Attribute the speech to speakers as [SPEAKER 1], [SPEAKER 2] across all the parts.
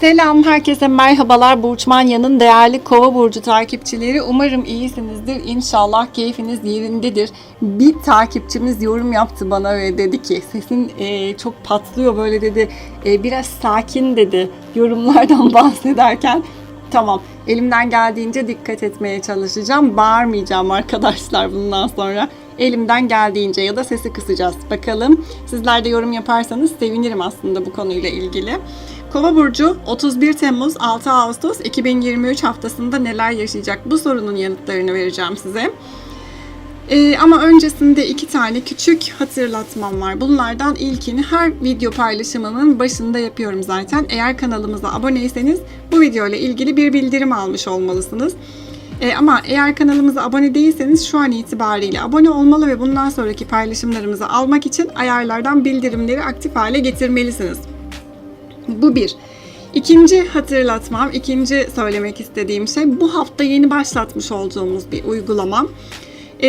[SPEAKER 1] Selam herkese merhabalar Burçmanya'nın değerli kova burcu takipçileri. Umarım iyisinizdir. İnşallah keyfiniz yerindedir. Bir takipçimiz yorum yaptı bana ve dedi ki sesin e, çok patlıyor böyle dedi. E, biraz sakin dedi yorumlardan bahsederken. Tamam elimden geldiğince dikkat etmeye çalışacağım. Bağırmayacağım arkadaşlar bundan sonra. Elimden geldiğince ya da sesi kısacağız. Bakalım sizler de yorum yaparsanız sevinirim aslında bu konuyla ilgili. Kova burcu 31 Temmuz 6 Ağustos 2023 haftasında neler yaşayacak bu sorunun yanıtlarını vereceğim size. Ee, ama öncesinde iki tane küçük hatırlatmam var. Bunlardan ilkini her video paylaşımımın başında yapıyorum zaten. Eğer kanalımıza aboneyseniz bu video ile ilgili bir bildirim almış olmalısınız. Ee, ama eğer kanalımıza abone değilseniz şu an itibariyle abone olmalı ve bundan sonraki paylaşımlarımızı almak için ayarlardan bildirimleri aktif hale getirmelisiniz. Bu bir. İkinci hatırlatmam, ikinci söylemek istediğim şey bu hafta yeni başlatmış olduğumuz bir uygulama. Ee,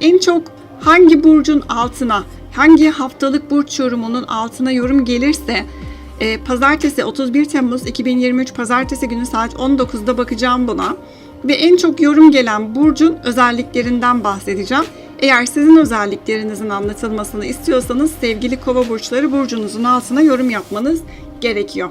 [SPEAKER 1] en çok hangi burcun altına, hangi haftalık burç yorumunun altına yorum gelirse e, pazartesi 31 Temmuz 2023 pazartesi günü saat 19'da bakacağım buna. Ve en çok yorum gelen burcun özelliklerinden bahsedeceğim. Eğer sizin özelliklerinizin anlatılmasını istiyorsanız sevgili kova burçları burcunuzun altına yorum yapmanız gerekiyor.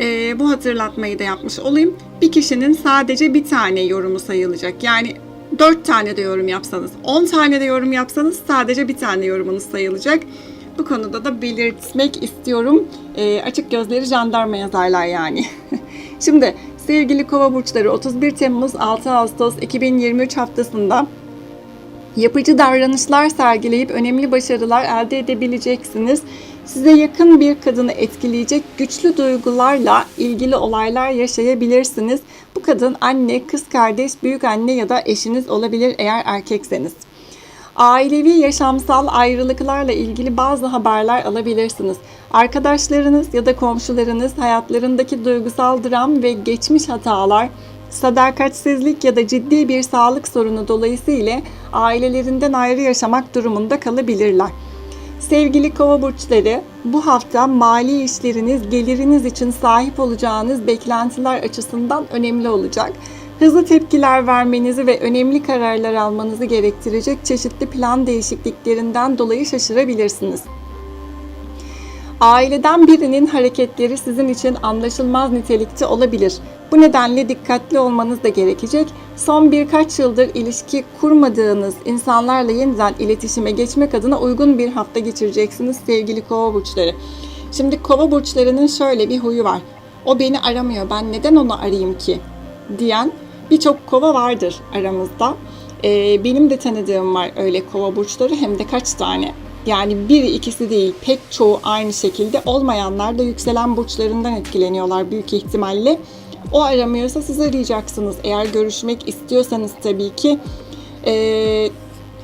[SPEAKER 1] Ee, bu hatırlatmayı da yapmış olayım. Bir kişinin sadece bir tane yorumu sayılacak. Yani 4 tane de yorum yapsanız, 10 tane de yorum yapsanız sadece bir tane yorumunuz sayılacak. Bu konuda da belirtmek istiyorum. Ee, açık gözleri jandarma yazarlar yani. Şimdi sevgili kova burçları 31 Temmuz 6 Ağustos 2023 haftasında yapıcı davranışlar sergileyip önemli başarılar elde edebileceksiniz. Size yakın bir kadını etkileyecek güçlü duygularla ilgili olaylar yaşayabilirsiniz. Bu kadın anne, kız kardeş, büyük anne ya da eşiniz olabilir eğer erkekseniz. Ailevi yaşamsal ayrılıklarla ilgili bazı haberler alabilirsiniz. Arkadaşlarınız ya da komşularınız hayatlarındaki duygusal dram ve geçmiş hatalar, sadakatsizlik ya da ciddi bir sağlık sorunu dolayısıyla ailelerinden ayrı yaşamak durumunda kalabilirler. Sevgili kova burçları, bu hafta mali işleriniz, geliriniz için sahip olacağınız beklentiler açısından önemli olacak. Hızlı tepkiler vermenizi ve önemli kararlar almanızı gerektirecek çeşitli plan değişikliklerinden dolayı şaşırabilirsiniz. Aileden birinin hareketleri sizin için anlaşılmaz nitelikte olabilir. Bu nedenle dikkatli olmanız da gerekecek. Son birkaç yıldır ilişki kurmadığınız insanlarla yeniden iletişime geçmek adına uygun bir hafta geçireceksiniz sevgili kova burçları. Şimdi kova burçlarının şöyle bir huyu var. O beni aramıyor, ben neden onu arayayım ki? diyen birçok kova vardır aramızda. Ee, benim de tanıdığım var öyle kova burçları hem de kaç tane. Yani biri ikisi değil pek çoğu aynı şekilde olmayanlar da yükselen burçlarından etkileniyorlar büyük ihtimalle. O aramıyorsa siz arayacaksınız. Eğer görüşmek istiyorsanız tabii ki. Ee,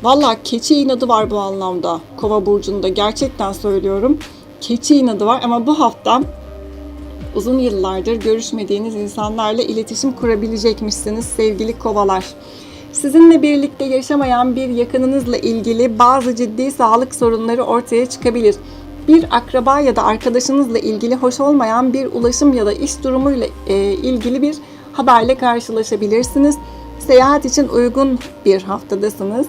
[SPEAKER 1] Valla keçi inadı var bu anlamda kova burcunda gerçekten söylüyorum. Keçi inadı var ama bu hafta uzun yıllardır görüşmediğiniz insanlarla iletişim kurabilecekmişsiniz sevgili kovalar. Sizinle birlikte yaşamayan bir yakınınızla ilgili bazı ciddi sağlık sorunları ortaya çıkabilir. Bir akraba ya da arkadaşınızla ilgili hoş olmayan bir ulaşım ya da iş durumuyla e, ilgili bir haberle karşılaşabilirsiniz. Seyahat için uygun bir haftadasınız.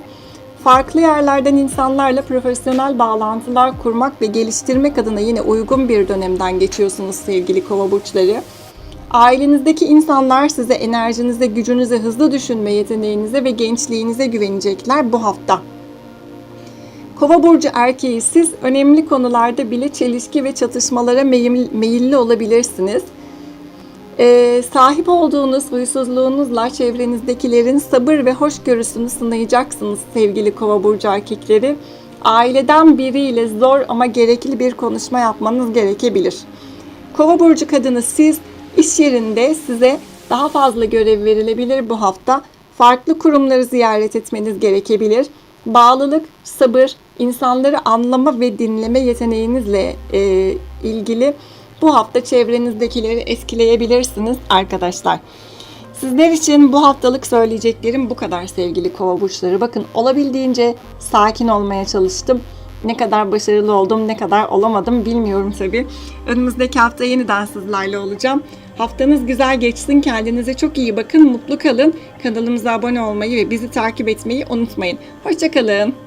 [SPEAKER 1] Farklı yerlerden insanlarla profesyonel bağlantılar kurmak ve geliştirmek adına yine uygun bir dönemden geçiyorsunuz sevgili kova burçları. Ailenizdeki insanlar size enerjinize, gücünüze, hızlı düşünme yeteneğinize ve gençliğinize güvenecekler bu hafta. Kova burcu erkeği siz önemli konularda bile çelişki ve çatışmalara meyil- meyilli olabilirsiniz. Ee, sahip olduğunuz huysuzluğunuzla çevrenizdekilerin sabır ve hoşgörüsünü sınayacaksınız sevgili kova burcu erkekleri. Aileden biriyle zor ama gerekli bir konuşma yapmanız gerekebilir. Kova burcu kadını siz iş yerinde size daha fazla görev verilebilir bu hafta. Farklı kurumları ziyaret etmeniz gerekebilir. Bağlılık, sabır, insanları anlama ve dinleme yeteneğinizle e, ilgili bu hafta çevrenizdekileri etkileyebilirsiniz arkadaşlar. Sizler için bu haftalık söyleyeceklerim bu kadar sevgili kova burçları. Bakın olabildiğince sakin olmaya çalıştım. Ne kadar başarılı oldum, ne kadar olamadım bilmiyorum tabii. Önümüzdeki hafta yeniden sizlerle olacağım. Haftanız güzel geçsin. Kendinize çok iyi bakın. Mutlu kalın. Kanalımıza abone olmayı ve bizi takip etmeyi unutmayın. Hoşçakalın.